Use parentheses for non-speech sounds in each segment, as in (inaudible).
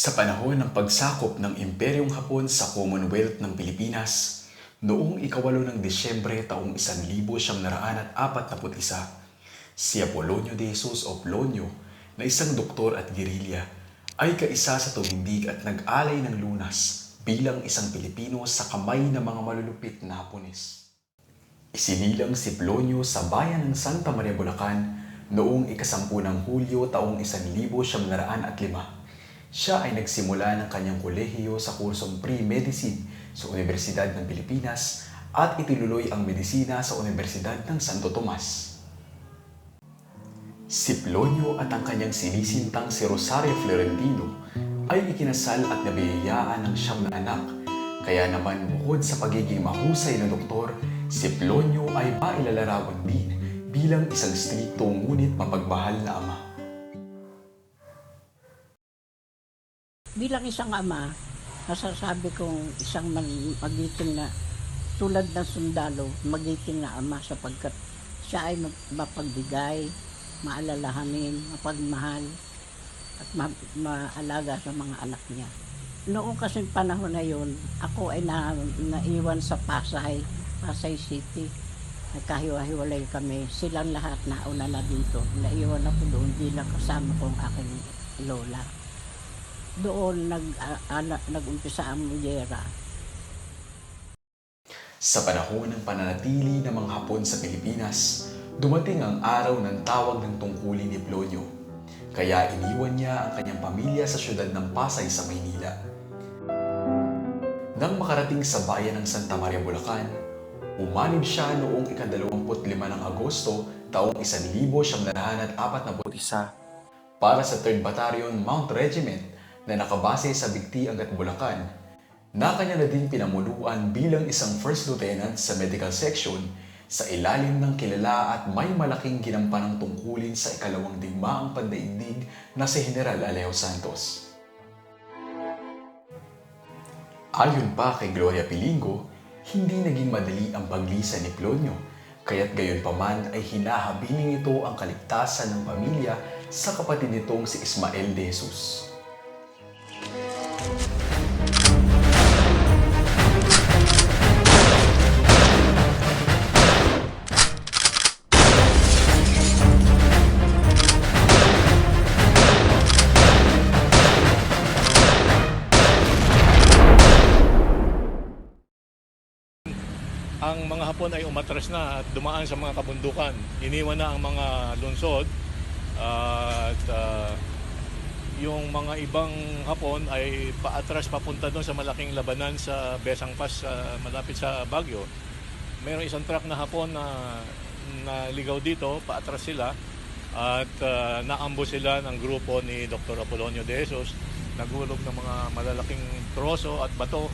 Sa panahon ng pagsakop ng Imperyong Hapon sa Commonwealth ng Pilipinas, noong ikawalo ng Disyembre taong 1941, si Apolonio de Jesus o Polonio na isang doktor at gerilya ay kaisa sa tumindig at nag-alay ng lunas bilang isang Pilipino sa kamay ng mga malulupit na Hapones. Isinilang si Polonio sa bayan ng Santa Maria, Bulacan noong ikasampu ng Hulyo taong 1905. Siya ay nagsimula ng kanyang kolehiyo sa kursong pre-medicine sa Universidad ng Pilipinas at itinuloy ang medisina sa Universidad ng Santo Tomas. Si Polonio at ang kanyang sinisintang si Rosario Florentino ay ikinasal at nabiyayaan ng siyam na anak. Kaya naman bukod sa pagiging mahusay na doktor, si Polonio ay mailalarawan din bilang isang strikto ngunit mapagmahal na ama. Bilang isang ama, nasasabi kong isang magiting na tulad ng sundalo, magiting na ama sapagkat siya ay mapagbigay, maalalahanin, mapagmahal, at ma- maalaga sa mga anak niya. Noong kasing panahon na yun, ako ay na, naiwan sa Pasay, Pasay City. Nagkahiwa-hiwalay kami. Silang lahat nauna na dito. Naiwan ako doon bilang kasama ko ang aking lola doon nag, ah, ala- nag-umpisa ang gera. Sa panahon ng pananatili ng mga Hapon sa Pilipinas, dumating ang araw ng tawag ng tungkulin ni Polonio. Kaya iniwan niya ang kanyang pamilya sa syudad ng Pasay sa Maynila. Nang makarating sa bayan ng Santa Maria, Bulacan, umanib siya noong ika-25 ng Agosto taong 1941 para sa 3rd Battalion Mount Regiment na nakabase sa Bigti Angat Bulacan na kanya na din pinamunuan bilang isang first lieutenant sa medical section sa ilalim ng kilala at may malaking ginampanang tungkulin sa ikalawang digmaang pandaigdig na si General Alejo Santos. Ayon pa kay Gloria Pilingo, hindi naging madali ang paglisan ni Polonio, kaya't gayon paman ay hinahabiling ito ang kaligtasan ng pamilya sa kapatid nitong si Ismael de Jesus. Ang mga Hapon ay umatras na at dumaan sa mga kabundukan. Iniwan na ang mga lungsod at ah, yung mga ibang Hapon ay paatras papunta doon sa malaking labanan sa Besang Pass sa malapit sa Baguio. Mayroong isang truck na Hapon na naligaw dito, paatras sila at ah, naambo sila ng grupo ni Dr. Apolonio de Jesus. Nagulog ng mga malalaking troso at bato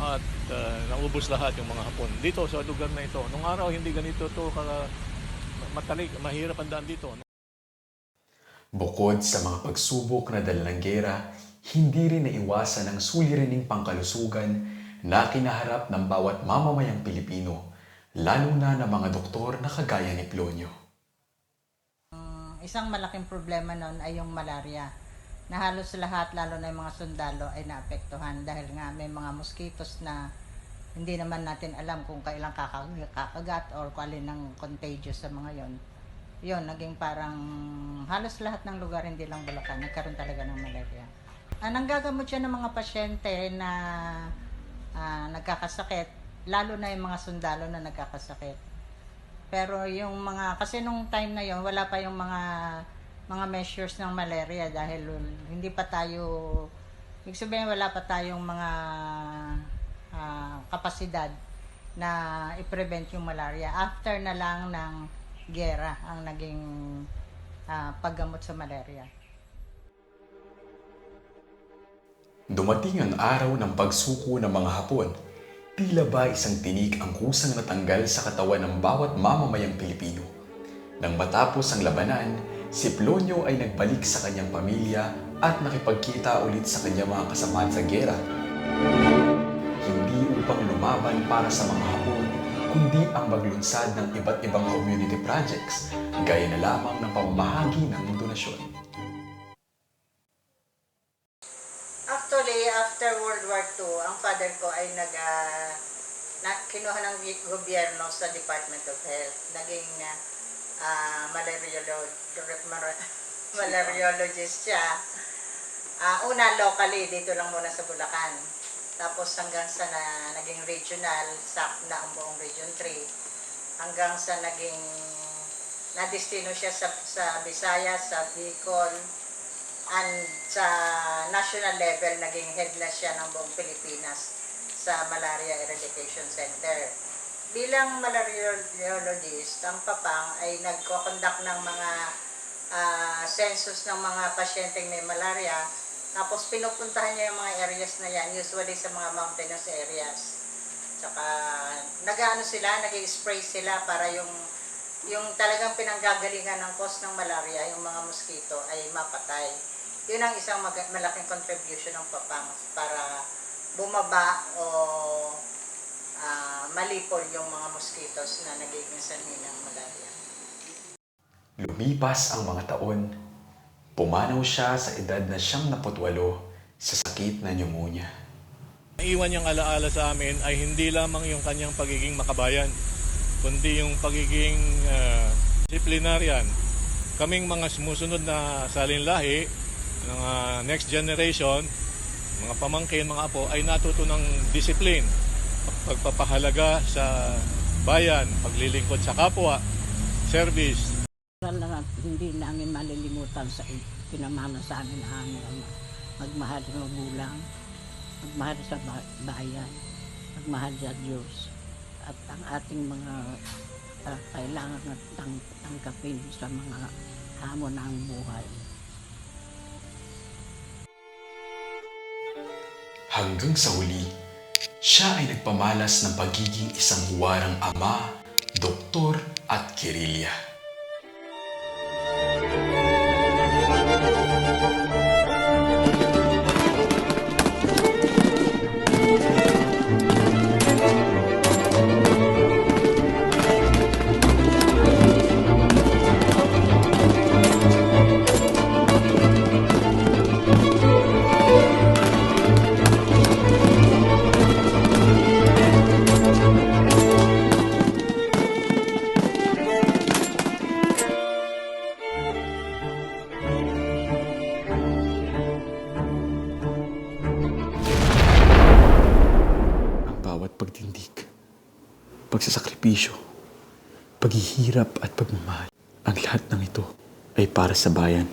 at uh, naubos lahat yung mga Hapon dito sa lugar na ito. Nung araw hindi ganito to ka matalig, mahirap ang daan dito. Bukod sa mga pagsubok na dala ng gera, hindi rin naiwasan ang suliraning pangkalusugan na kinaharap ng bawat mamamayang Pilipino, lalo na ng mga doktor na kagaya ni Polonio. isang malaking problema noon ay yung malaria na halos lahat, lalo na yung mga sundalo, ay naapektuhan dahil nga may mga mosquitoes na hindi naman natin alam kung kailan kakag- kakagat or kung alin contagious sa mga yon. Yun, naging parang halos lahat ng lugar, hindi lang Bulacan, nagkaroon talaga ng malaria. Ah, nanggagamot siya ng mga pasyente na ah, nagkakasakit, lalo na yung mga sundalo na nagkakasakit. Pero yung mga, kasi nung time na yon wala pa yung mga mga measures ng malaria dahil hindi pa tayo, ibig sabihin wala pa tayong mga ah, kapasidad na i-prevent yung malaria. After na lang ng gera ang naging ah, paggamot sa malaria. Dumating ang araw ng pagsuko ng mga Hapon. Tila ba isang tinik ang kusang natanggal sa katawan ng bawat mamamayang Pilipino. Nang matapos ang labanan, si Polonio ay nagbalik sa kanyang pamilya at nakipagkita ulit sa kanyang mga kasamahan sa gera. Hindi upang lumaban para sa mga Hapon, kundi ang maglunsad ng iba't ibang community projects, gaya na lamang ng pamamahagi ng donasyon. father ko ay nag ah, na, kinuha ng gobyerno sa Department of Health. Naging uh, mar- (laughs) malariologist siya. Ah, una locally dito lang muna sa Bulacan. Tapos hanggang sa na, naging regional, sa na ang buong Region 3. Hanggang sa naging na-destino siya sa, sa Visayas, sa Bicol, and sa national level, naging head na siya ng buong Pilipinas sa Malaria Eradication Center. Bilang malariologist, ang papang ay nagko-conduct ng mga ah, census ng mga pasyenteng may malaria. Tapos pinupuntahan niya yung mga areas na yan, usually sa mga mountainous areas. Tsaka nag-ano sila, nag-spray sila para yung yung talagang pinanggagalingan ng cause ng malaria, yung mga mosquito ay mapatay. Yun ang isang malaking contribution ng papang para bumaba o ah, malipol yung mga mosquitoes na nagiging sanhi ng malaria. Lumipas ang mga taon, pumanaw siya sa edad na siyam na sa sakit na pneumonia. Iwan niyang alaala sa amin ay hindi lamang yung kanyang pagiging makabayan, kundi yung pagiging ah, disciplinarian. Kaming mga sumusunod na salinlahi ng ah, next generation, mga pamangkin, mga apo, ay natuto ng discipline, pagpapahalaga sa bayan, paglilingkod sa kapwa, service, na, hindi namin malilimutan sa pinamana sa amin ang aming ama. Magmahal sa magulang, magmahal sa ba- bayan, magmahal sa Diyos. At ang ating mga ah, kailangan na tang- tangkapin sa mga hamon ng buhay. Hanggang sa huli, siya ay nagpamalas ng pagiging isang huwarang ama, doktor at kirilya. Para sa bayan.